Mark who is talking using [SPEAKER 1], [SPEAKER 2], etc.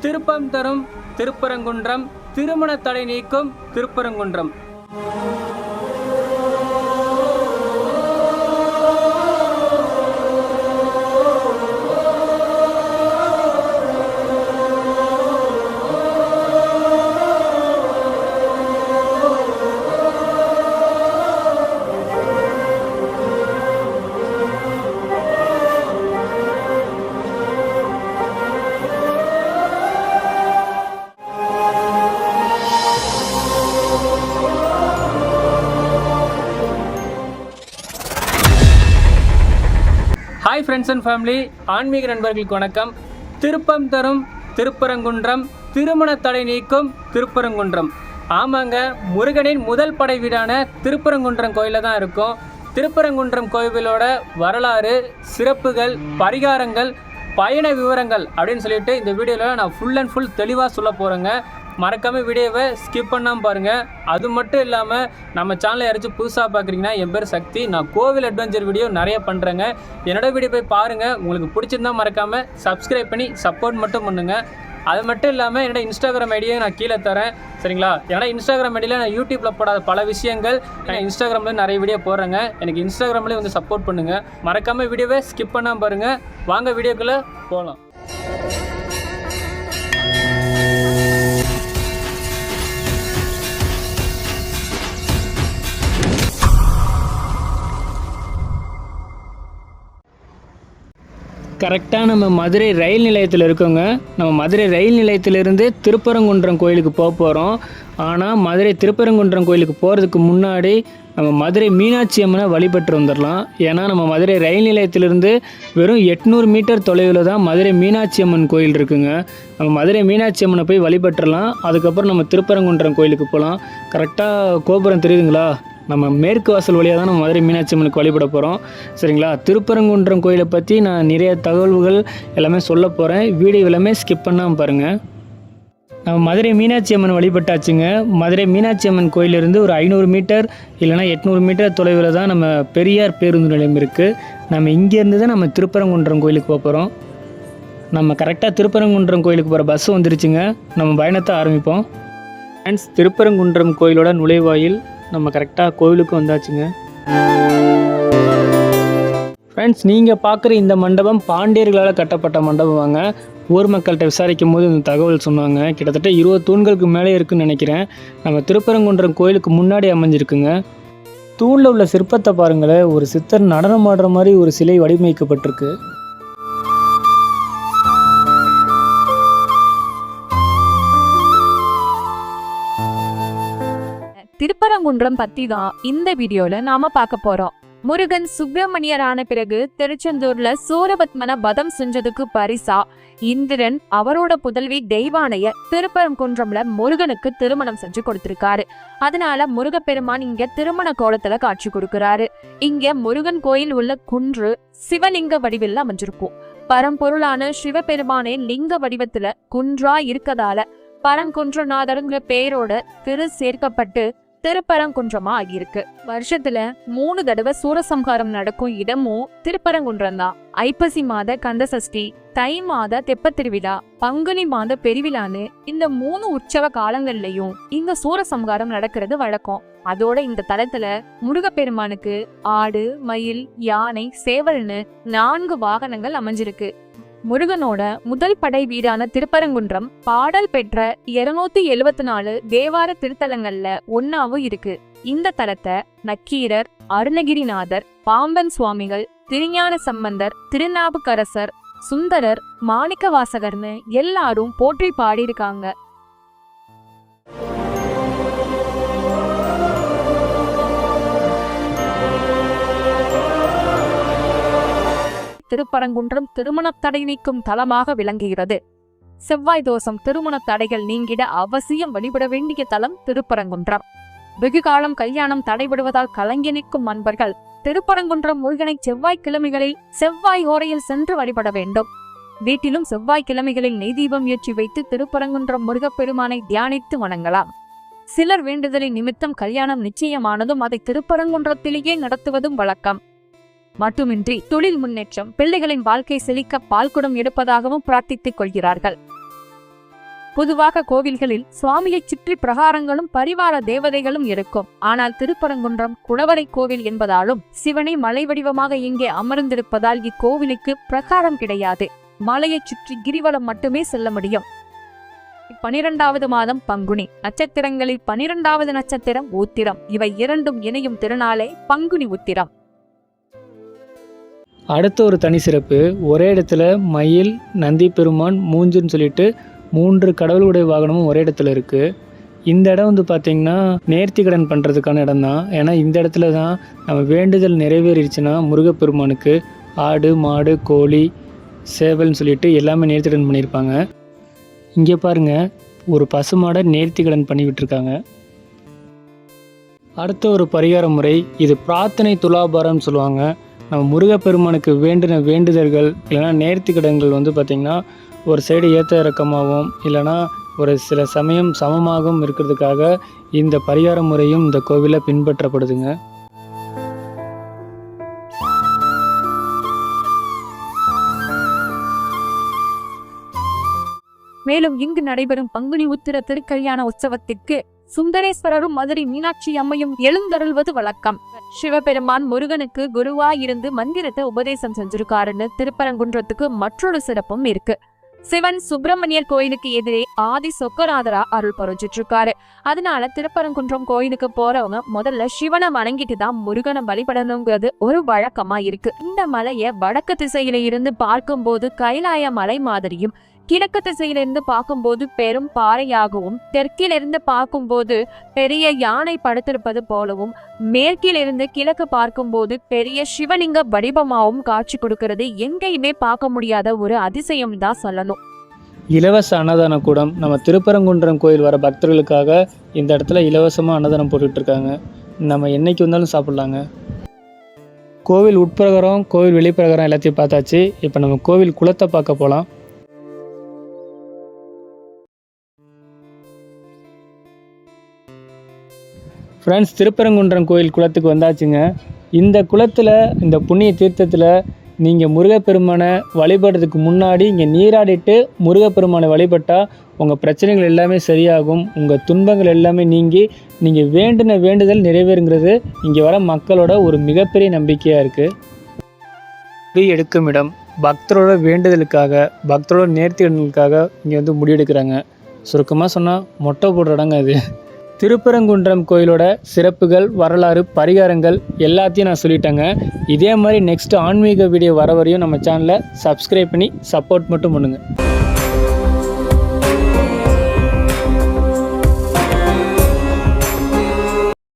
[SPEAKER 1] திருப்பம் தரும் திருப்பரங்குன்றம் திருமண தடை நீக்கும் Thiruparankundram. Hi friends and family ஆன்மீக நண்பர்களுக்கு வணக்கம். திருப்பம் தரும் திருப்பரங்குன்றம் திருமண தடை நீக்கும் திருப்பரங்குன்றம். ஆமாங்க முருகனின் முதல் படை வீடான திருப்பரங்குன்றம் கோயிலில் தான் இருக்கும். திருப்பரங்குன்றம் கோவிலோட வரலாறு சிறப்புகள் பரிகாரங்கள் பயண விவரங்கள் அப்படின்னு சொல்லிட்டு இந்த வீடியோவில் நான் ஃபுல் அண்ட் ஃபுல் தெளிவாக சொல்ல போகிறேங்க மறக்காமல் வீடியோவை ஸ்கிப் பண்ணாமல் பாருங்கள் அது மட்டும் இல்லாமல் நம்ம சேனலை யாராச்சும் புதுசாக பார்க்குறீங்கன்னா என் பேர் சக்தி. நான் கோவில் அட்வென்ச்சர் வீடியோ நிறைய பண்ணுறேங்க என்னோடய வீடியோ போய் பாருங்கள் உங்களுக்கு பிடிச்சிருந்தா மறக்காமல் சப்ஸ்கிரைப் பண்ணி சப்போர்ட் மட்டும் பண்ணுங்கள் அது மட்டும் இல்லாமல் என்னோட இன்ஸ்டாகிராம் ஐடியை நான் கீழே தரேன். சரிங்களா? என்னோட இன்ஸ்டாகிராம் ஐடியில் நான் யூடியூப்பில் போடாத பல விஷயங்கள் நான் இன்ஸ்டாகிராமில் நிறைய வீடியோ போடுறேங்க. எனக்கு இன்ஸ்டாகிராம்லேயே வந்து சப்போர்ட் பண்ணுங்கள் மறக்காமல் வீடியோவை ஸ்கிப் பண்ணாமல் பாருங்கள் வாங்க வீடியோக்குள்ளே போகலாம் கரெக்டாக நம்ம மதுரை ரயில் நிலையத்தில் இருக்கோங்க. நம்ம மதுரை ரயில் நிலையத்திலிருந்து திருப்பரங்குன்றம் கோயிலுக்கு போக போகிறோம் ஆனால் மதுரை திருப்பரங்குன்றம் கோயிலுக்கு போகிறதுக்கு முன்னாடி நம்ம மதுரை மீனாட்சி அம்மனை வழிபட்டு வந்துடலாம் ஏன்னா நம்ம மதுரை ரயில் நிலையத்திலிருந்து வெறும் எட்நூறு மீட்டர் தொலைவில் தான் மதுரை மீனாட்சி அம்மன் கோயில் இருக்குங்க. நம்ம மதுரை மீனாட்சி அம்மனை போய் வழிபட்டுடலாம் அதுக்கப்புறம் நம்ம திருப்பரங்குன்றம் கோயிலுக்கு போகலாம். கரெக்டாக கோபுரம் தெரியுதுங்களா? நம்ம மேற்கு வாசல் வழியாக தான் நம்ம மதுரை மீனாட்சி அம்மனுக்கு வழிபட போகிறோம் சரிங்களா? திருப்பரங்குன்றம் கோயிலை பற்றி நான் நிறைய தகவல்கள் எல்லாமே சொல்ல போகிறேன் வீடியோ எல்லாமே ஸ்கிப் பண்ணாமல் பாருங்கள் நம்ம மதுரை மீனாட்சி அம்மன் வழிபட்டாச்சுங்க. மதுரை மீனாட்சி அம்மன் கோயிலிருந்து ஒரு ஐநூறு மீட்டர் இல்லைனா எட்நூறு மீட்டர் தொலைவில் தான் நம்ம பெரியார் பேருந்து நிலையம் இருக்குது நம்ம இங்கேருந்து தான் நம்ம திருப்பரங்குன்றம் கோயிலுக்கு போக போகிறோம் நம்ம கரெக்டாக திருப்பரங்குன்றம் கோயிலுக்கு போகிற பஸ் வந்துருச்சுங்க. நம்ம பயணத்தை ஆரம்பிப்போம். ஃப்ரெண்ட்ஸ் திருப்பரங்குன்றம் கோயிலோட நுழைவாயில் நம்ம கரெக்டாக கோவிலுக்கு வந்தாச்சுங்க. ஃப்ரெண்ட்ஸ் நீங்கள் பார்க்குற இந்த மண்டபம் பாண்டியர்களால் கட்டப்பட்ட மண்டபம் வாங்க ஊர் மக்கள்கிட்ட விசாரிக்கும் போது இந்த தகவல் சொன்னாங்க. கிட்டத்தட்ட இருபது தூண்களுக்கு மேலே இருக்குன்னு நினைக்கிறேன். நம்ம திருப்பரங்குன்றம் கோயிலுக்கு முன்னாடி அமைஞ்சிருக்குங்க. தூணில் உள்ள சிற்பத்தை பாருங்களேன் ஒரு சித்தர் நடனம் ஆடுற மாதிரி ஒரு சிலை வடிவமைக்கப்பட்டிருக்கு.
[SPEAKER 2] திருப்பரங்குன்றம் பத்தி தான் இந்த வீடியோல நாம பார்க்க போறோம். முருகன் சுப்பிரமணியர் ஆன பிறகு திருச்செந்தூர்ல சூரபத்மன பதம் செஞ்சதுக்கு பரிசா? இந்திரன் அவரோட புதல்வி தெய்வானைய திருப்பரங்குன்றம்ல முருகனுக்கு திருமணம் செஞ்சு கொடுத்திருக்காரு. அதனால முருகப்பெருமான் இங்க திருமண கோலத்துல காட்சி கொடுக்கிறாரு. இங்க முருகன் கோயில் உள்ள குன்று சிவலிங்க வடிவில் அமைஞ்சிருக்கும். பரம்பொருளான சிவபெருமானே லிங்க வடிவத்துல குன்றா இருக்கதால பரங்குன்றநாதருங்கிற பெயரோட திரு சேர்க்கப்பட்டு திருப்பரங்குன்றமா ஆகியிருக்கு வருஷத்துல மூணு தடவை சூரசம்ஹாரம் நடக்கும் இடமும் திருப்பரங்குன்றம் தான். ஐப்பசி மாத கந்தசஷ்டி தை மாத தெப்பத்திருவிழா பங்குனி மாத பெருவிழான்னு இந்த மூணு உற்சவ காலங்கள்லயும் இங்க சூரசம்ஹாரம் நடக்கிறது வழக்கம். அதோட இந்த தலத்துல முருகப்பெருமானுக்கு ஆடு மயில் யானை சேவல்னு நான்கு வாகனங்கள் அமைஞ்சிருக்கு. முருகனோட முதல் படை வீடான திருப்பரங்குன்றம் பாடல் பெற்ற இருநூத்தி எழுவத்தி நாலு தேவார திருத்தலங்கள்ல ஒன்னாவும் இருக்கு. இந்த தலத்தை நக்கீரர் அருணகிரிநாதர் பாம்பன் சுவாமிகள் திருஞான சம்பந்தர் திருநாவுக்கரசர் சுந்தரர் மாணிக்கவாசகர்னு எல்லாரும் போற்றி பாடியிருக்காங்க. திருப்பரங்குன்றம் திருமணத் தடை நீக்கும் தலமாக விளங்குகிறது. செவ்வாய் தோஷம் திருமணத் தடைகள் நீங்கிட அவசியம் வழிபட வேண்டிய தலம் திருப்பரங்குன்றம். வெகு காலம் கல்யாணம் தடைபடுவதால் கலங்கி நிற்கும் அன்பர்கள் திருப்பரங்குன்றம் முருகனை செவ்வாய் கிழமைகளில் செவ்வாய் ஓரையில் சென்று வழிபட வேண்டும். வீட்டிலும் செவ்வாய் கிழமைகளில் நெய் தீபம் ஏற்றி வைத்து திருப்பரங்குன்றம் முருகப்பெருமானை தியானித்து வணங்கலாம். சிலர் வேண்டுதலின் நிமித்தம் கல்யாணம் நிச்சயமானதும் அதை திருப்பரங்குன்றத்திலேயே நடத்துவதும் வழக்கம். மட்டுமின்றி தொழில் முன்னேற்றம் பிள்ளைகளின் வாழ்க்கை செழிக்க பால்குடம் எடுப்பதாகவும் பிரார்த்தித்துக் கொள்கிறார்கள். பொதுவாக கோவில்களில் சுவாமியை சுற்றி பிரகாரங்களும் பரிவார தேவதைகளும் இருக்கும். ஆனால் திருப்பரங்குன்றம் குடவரை கோவில் என்பதாலும் சிவனை மலை வடிவமாக இங்கே அமர்ந்திருப்பதால் இக்கோவிலுக்கு பிரகாரம் கிடையாது. மலையைச் சுற்றி கிரிவலம் மட்டுமே செல்ல முடியும். பனிரெண்டாவது மாதம் பங்குனி. நட்சத்திரங்களில் பனிரெண்டாவது நட்சத்திரம் உத்திரம். இவை இரண்டும் இணையும் திருநாளே பங்குனி உத்திரம்.
[SPEAKER 1] அடுத்த ஒரு தனி சிறப்பு ஒரே இடத்துல மயில் நந்தி பெருமான் மூஞ்சுன்னு சொல்லிட்டு மூன்று கடவுளுடைய வாகனமும் ஒரே இடத்துல இருக்குது இந்த இடம் வந்து பார்த்திங்கன்னா நேர்த்தி கடன் பண்ணுறதுக்கான இடம் தான். ஏன்னா இந்த இடத்துல தான் நம்ம வேண்டுதல் நிறைவேறிடுச்சுன்னா முருகப்பெருமானுக்கு ஆடு மாடு கோழி சேவல்னு சொல்லிட்டு எல்லாமே நேர்த்தி கடன் பண்ணியிருப்பாங்க. இங்கே பாருங்க ஒரு பசுமாடை நேர்த்தி கடன் பண்ணி விட்டுருக்காங்க. அடுத்த ஒரு பரிகார முறை இது பிரார்த்தனை துலாபாரம்னு சொல்லுவாங்க. நம்ம முருகப்பெருமானுக்கு வேண்டின வேண்டுதல்கள் இல்லைன்னா நேர்த்தி கடன்கள் வந்து பார்த்திங்கன்னா ஒரு சைடு ஏற்ற இறக்கமாகவும் இல்லைன்னா ஒரு சில சமயம் சமமாகவும் இருக்கிறதுக்காக இந்த பரிகார முறையும் இந்த கோவிலில் பின்பற்றப்படுதுங்க.
[SPEAKER 2] மேலும் இங்கு நடைபெறும் பங்குனி உத்திர திருக்கல்யாண உற்சவத்திற்கு சுந்தரேஸ்வரரும் மதுரை மீனாட்சி அம்மையும் எழுந்தருள்வது வழக்கம். சிவபெருமான் முருகனுக்கு குருவா இருந்து மந்திரத்தை உபதேசம் செஞ்சிருக்காருன்னு திருப்பரங்குன்றத்துக்கு மற்றொரு சிறப்பும் இருக்கு. சிவன் சுப்பிரமணியர் கோயிலுக்கு எதிரே ஆதி சொக்கநாதரா அருள் புரிஞ்சிட்டு இருக்காரு அதனால திருப்பரங்குன்றம் கோயிலுக்கு போறவங்க முதல்ல சிவனை வணங்கிட்டு தான் முருகனை வழிபடணுங்கிறது ஒரு வழக்கமா இருக்கு. இந்த மலையை வடக்கு திசையில இருந்து பார்க்கும்போது கைலாய மலை மாதிரியும் கிழக்கு திசையிலிருந்து பார்க்கும்போது பெரும் பாறையாகவும் தெற்கிலிருந்து பார்க்கும்போது பெரிய யானை படுத்திருப்பது போலவும் மேற்கிலிருந்து கிழக்கு பார்க்கும்போது பெரிய சிவலிங்க வடிவமாகவும் காட்சி கொடுக்கிறது. எங்கேயுமே பார்க்க முடியாத ஒரு அதிசயம் தான் சொல்லணும்.
[SPEAKER 1] இலவச அன்னதான கூடம் நம்ம திருப்பரங்குன்றம் கோயில் வர பக்தர்களுக்காக இந்த இடத்துல இலவசமாக அன்னதானம் போட்டுட்ருக்காங்க நம்ம என்னைக்கு வந்தாலும் சாப்பிட்லாங்க. கோவில் உட்பிரகாரம் கோவில் வெளிப்பிரகாரம் எல்லாத்தையும் பார்த்தாச்சு. இப்போ நம்ம கோவில் குளத்தை பார்க்க போகலாம் ஃப்ரெண்ட்ஸ் திருப்பரங்குன்றம் கோயில் குளத்துக்கு வந்தாச்சுங்க. இந்த குளத்தில் இந்த புண்ணிய தீர்த்தத்தில் நீங்கள் முருகப்பெருமானை வழிபடுறதுக்கு முன்னாடி இங்கே நீராடிட்டு முருகப்பெருமானை வழிபட்டால் உங்கள் பிரச்சனைகள் எல்லாமே சரியாகும். உங்கள் துன்பங்கள் எல்லாமே நீங்கி நீங்கள் வேண்டின வேண்டுதல் நிறைவேறுங்கிறது இங்கே வர மக்களோட ஒரு மிகப்பெரிய நம்பிக்கையாக இருக்குது எடுக்கும் இடம். பக்தரோட வேண்டுதலுக்காக பக்தரோட நேர்த்திகளுக்காக இங்கே வந்து முடிவெடுக்கிறாங்க. சுருக்கமாக சொன்னால் மொட்டை போடுற இடங்க அது திருப்பரங்குன்றம் கோயிலோட சிறப்புகள் வரலாறு பரிகாரங்கள் எல்லாத்தையும் நான் சொல்லிட்டேங்க. இதே மாதிரி நெக்ஸ்ட் ஆன்மீக வீடியோ வர வரையும் நம்ம சேனலை சப்ஸ்கிரைப் பண்ணி சப்போர்ட் மட்டும் பண்ணுங்கள்